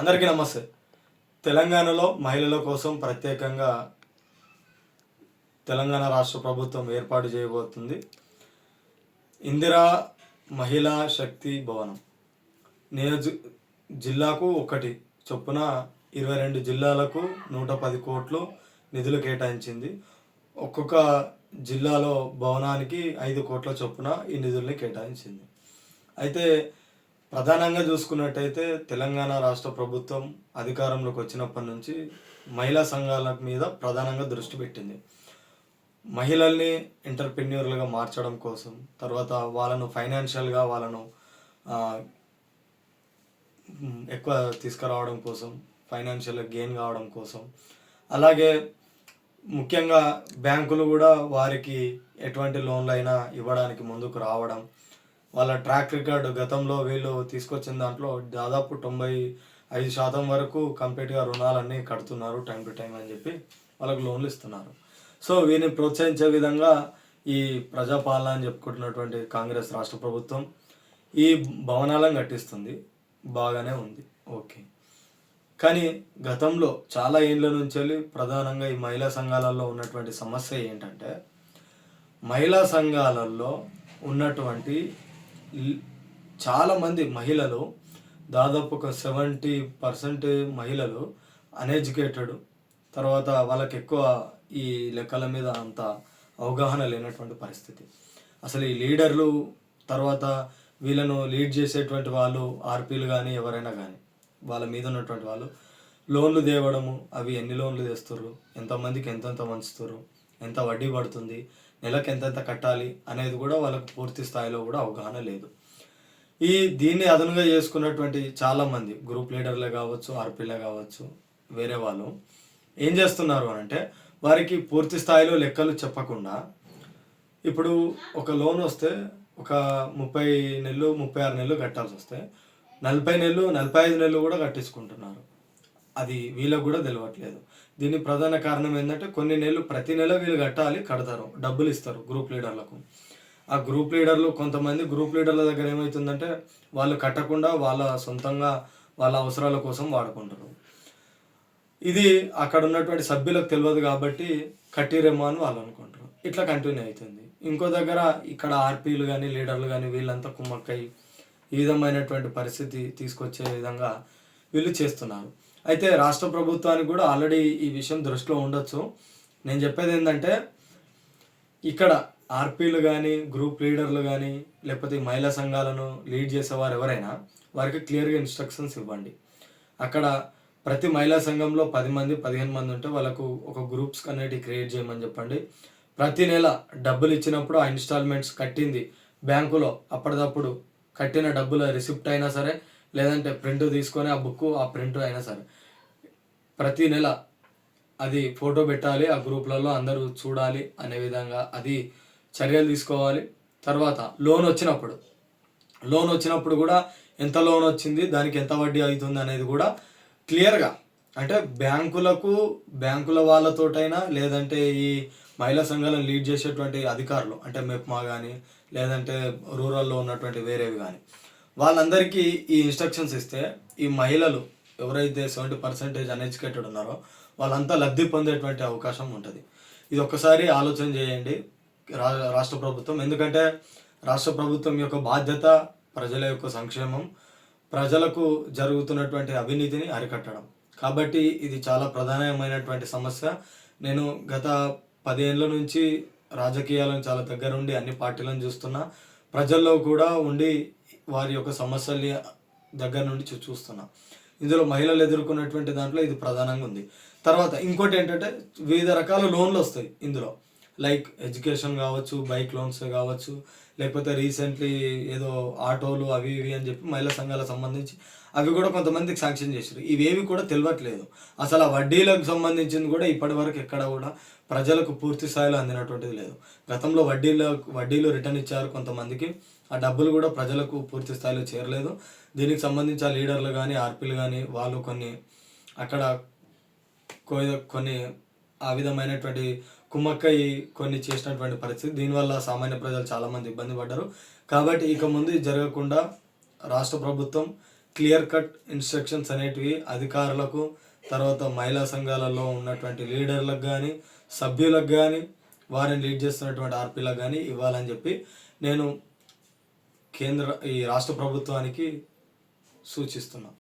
అందరికీ నమస్తే. తెలంగాణలో మహిళల కోసం ప్రత్యేకంగా తెలంగాణ రాష్ట్ర ప్రభుత్వం ఏర్పాటు చేయబోతుంది. ఇందిరా మహిళా శక్తి భవనం. నియోజ జిల్లాకు ఒకటి చొప్పున ఇరవై రెండు జిల్లాలకు నూట పది కోట్లు నిధులు కేటాయించింది. ఒక్కొక్క జిల్లాలో భవనానికి ఐదు కోట్ల చొప్పున ఈ నిధుల్ని కేటాయించింది. అయితే ప్రధానంగా చూసుకున్నట్టయితే తెలంగాణ రాష్ట్ర ప్రభుత్వం అధికారంలోకి వచ్చినప్పటి నుంచి మహిళా సంఘాల మీద ప్రధానంగా దృష్టి పెట్టింది. మహిళల్ని ఎంటర్ప్రెన్యూర్లుగా మార్చడం కోసం తర్వాత వాళ్ళను ఫైనాన్షియల్గా వాళ్ళను ఎక్కువ తీసుకురావడం కోసం ఫైనాన్షియల్ గెయిన్ కావడం కోసం. అలాగే ముఖ్యంగా బ్యాంకులు కూడా వారికి ఎటువంటి లోన్లు అయినా ఇవ్వడానికి ముందుకు రావడం వాళ్ళ ట్రాక్ రికార్డు గతంలో వీళ్ళు తీసుకొచ్చిన దాంట్లో దాదాపు తొంభై ఐదు శాతం వరకు కంప్లీట్గా రుణాలన్నీ కడుతున్నారు టైం టు టైం అని చెప్పి వాళ్ళకు లోన్లు ఇస్తున్నారు. సో వీరిని ప్రోత్సహించే విధంగా ఈ ప్రజాపాలన అని చెప్పుకుంటున్నటువంటి కాంగ్రెస్ రాష్ట్ర ప్రభుత్వం ఈ భవనాలను కట్టిస్తుంది. బాగానే ఉంది. ఓకే. కానీ గతంలో చాలా ఏళ్ళ నుంచి వెళ్ళి ప్రధానంగా ఈ మహిళా సంఘాలలో ఉన్నటువంటి సమస్య ఏంటంటే మహిళా సంఘాలలో ఉన్నటువంటి చాలామంది మహిళలు దాదాపు ఒక సెవెంటీ పర్సెంట్ మహిళలు అన్ఎడ్యుకేటెడ్. తర్వాత వాళ్ళకి ఎక్కువ ఈ లెక్కల మీద అంత అవగాహన లేనటువంటి పరిస్థితి. అసలు ఈ లీడర్లు తర్వాత వీళ్ళను లీడ్ చేసేటువంటి వాళ్ళు ఆర్పీలు కానీ ఎవరైనా కానీ వాళ్ళ మీద ఉన్నటువంటి వాళ్ళు లోన్లు తేవడము అవి ఎన్ని లోన్లు తెస్తారు ఎంతమందికి ఎంతెంత వంచుతారు ఎంత వడ్డీ పడుతుంది నెలకు ఎంతెంత కట్టాలి అనేది కూడా వాళ్ళకు పూర్తి స్థాయిలో కూడా అవగాహన లేదు. ఈ దీన్ని అదనంగా చేసుకున్నటువంటి చాలామంది గ్రూప్ లీడర్లే కావచ్చు ఆర్పీలే కావచ్చు వేరే వాళ్ళు ఏం చేస్తున్నారు అని అంటే వారికి పూర్తి స్థాయిలో లెక్కలు చెప్పకుండా ఇప్పుడు ఒక లోన్ వస్తే ఒక ముప్పై నెలలు ముప్పై ఆరు నెలలు కట్టాల్సి వస్తే నలభై నెలలు నలభై ఐదు నెలలు కూడా కట్టించుకుంటున్నారు. అది వీళ్ళకు కూడా తెలియట్లేదు దీని ప్రధాన కారణం ఏంటంటే కొన్ని నెలలు ప్రతి నెల వీళ్ళు కట్టాలి కడతారు డబ్బులు ఇస్తారు గ్రూప్ లీడర్లకు. ఆ గ్రూప్ లీడర్లు కొంతమంది గ్రూప్ లీడర్ల దగ్గర ఏమవుతుందంటే వాళ్ళు కట్టకుండా వాళ్ళ సొంతంగా వాళ్ళ అవసరాల కోసం వాడుకుంటారు. ఇది అక్కడ ఉన్నటువంటి సభ్యులకు తెలియదు కాబట్టి కట్టిరేమో అని వాళ్ళు అనుకుంటారు. ఇట్లా కంటిన్యూ అవుతుంది. ఇంకో దగ్గర ఇక్కడ ఆర్పీలు కానీ లీడర్లు కానీ వీళ్ళంతా కుమ్మక్కై ఈ విధమైనటువంటి పరిస్థితి తీసుకొచ్చే విధంగా వీళ్ళు చేస్తున్నారు. అయితే రాష్ట్ర ప్రభుత్వానికి కూడా ఆల్రెడీ ఈ విషయం దృష్టిలో ఉండొచ్చు. నేను చెప్పేది ఏంటంటే ఇక్కడ ఆర్పీలు కానీ గ్రూప్ లీడర్లు కానీ లేకపోతే మహిళా సంఘాలను లీడ్ చేసేవారు ఎవరైనా వారికి క్లియర్గా ఇన్స్ట్రక్షన్స్ ఇవ్వండి. అక్కడ ప్రతి మహిళా సంఘంలో పది మంది పదిహేను మంది ఉంటే వాళ్ళకు ఒక గ్రూప్స్ అనేటివి క్రియేట్ చేయమని చెప్పండి. ప్రతి నెల డబ్బులు ఇచ్చినప్పుడు ఆ ఇన్స్టాల్మెంట్స్ కట్టింది బ్యాంకులో. అప్పటిదప్పుడు కట్టిన డబ్బుల రిసిప్ట్ అయినా సరే లేదంటే ప్రింట్ తీసుకొని ఆ బుక్ ఆ ప్రింట్ అయినా సరే. ప్రతి నెల అది ఫోటో పెట్టాలి ఆ గ్రూప్లలో అందరూ చూడాలి అనే విధంగా అది చర్యలు తీసుకోవాలి. తర్వాత లోన్ వచ్చినప్పుడు లోన్ వచ్చినప్పుడు కూడా ఎంత లోన్ వచ్చింది దానికి ఎంత వడ్డీ అవుతుంది అనేది కూడా క్లియర్గా అంటే బ్యాంకులకు బ్యాంకుల వాళ్ళతోటైనా లేదంటే ఈ మహిళా సంఘాలను లీడ్ చేసేటువంటి అధికారులు అంటే మెప్మా కానీ లేదంటే రూరల్లో ఉన్నటువంటి వేరేవి కానీ వాళ్ళందరికీ ఈ ఇన్స్ట్రక్షన్స్ ఇస్తే ఈ మహిళలు ఎవరైతే సెవెంటీ పర్సెంటేజ్ అన్ఎడ్యుకేటెడ్ ఉన్నారో వాళ్ళంతా లబ్ధి పొందేటువంటి అవకాశం ఉంటుంది. ఇది ఒక్కసారి ఆలోచన చేయండి రా రాష్ట్ర ప్రభుత్వం. ఎందుకంటే రాష్ట్ర ప్రభుత్వం యొక్క బాధ్యత ప్రజల యొక్క సంక్షేమం ప్రజలకు జరుగుతున్నటువంటి అవినీతిని అరికట్టడం. కాబట్టి ఇది చాలా ప్రధానమైనటువంటి సమస్య. నేను గత పదేళ్ళ నుంచి రాజకీయాలను చాలా దగ్గర ఉండి అన్ని పార్టీలను చూస్తున్నా. ప్రజల్లో కూడా ఉండి వారి యొక్క సమస్యల్ని దగ్గర నుండి చూ- చూస్తున్నా. ఇందులో మహిళలు ఎదుర్కొన్నటువంటి దాంట్లో ఇది ప్రధానంగా ఉంది. తర్వాత ఇంకోటి ఏంటంటే వివిధ రకాల లోన్లు వస్తాయి ఇందులో. లైక్ ఎడ్యుకేషన్ కావచ్చు బైక్ లోన్స్ కావచ్చు లేకపోతే రీసెంట్లీ ఏదో ఆటోలు అవి ఇవి అని చెప్పి మహిళా సంఘాలకు సంబంధించి అవి కూడా కొంతమందికి శాంక్షన్ చేశారు ఇవేవి కూడా తెలియట్లేదు అసలు ఆ వడ్డీలకు సంబంధించింది కూడా ఇప్పటివరకు ఎక్కడ కూడా ప్రజలకు పూర్తి స్థాయిలో అందినటువంటిది లేదు. గతంలో వడ్డీలో వడ్డీలు రిటర్న్ ఇచ్చారు కొంతమందికి. ఆ డబ్బులు కూడా ప్రజలకు పూర్తి స్థాయిలో చేరలేదు. దీనికి సంబంధించి ఆ లీడర్లు కానీ ఆర్పీలు కానీ వాళ్ళు కొన్ని అక్కడ కొన్ని ఆ విధమైనటువంటి కుమ్మక్కై కొన్ని చేసినటువంటి పరిస్థితి. దీనివల్ల సామాన్య ప్రజలు చాలామంది ఇబ్బంది పడ్డారు. కాబట్టి ఇక ముందు జరగకుండా రాష్ట్ర ప్రభుత్వం క్లియర్ కట్ ఇన్స్ట్రక్షన్స్ అనేటివి అధికారులకు తర్వాత మహిళా సంఘాలలో ఉన్నటువంటి లీడర్లకు కానీ సభ్యులకు కానీ వారిని లీడ్ చేస్తున్నటువంటి ఆర్పీలకు కానీ ఇవ్వాలని చెప్పి నేను కేంద్ర ఈ రాష్ట్ర ప్రభుత్వానికి సూచిస్తున్నాను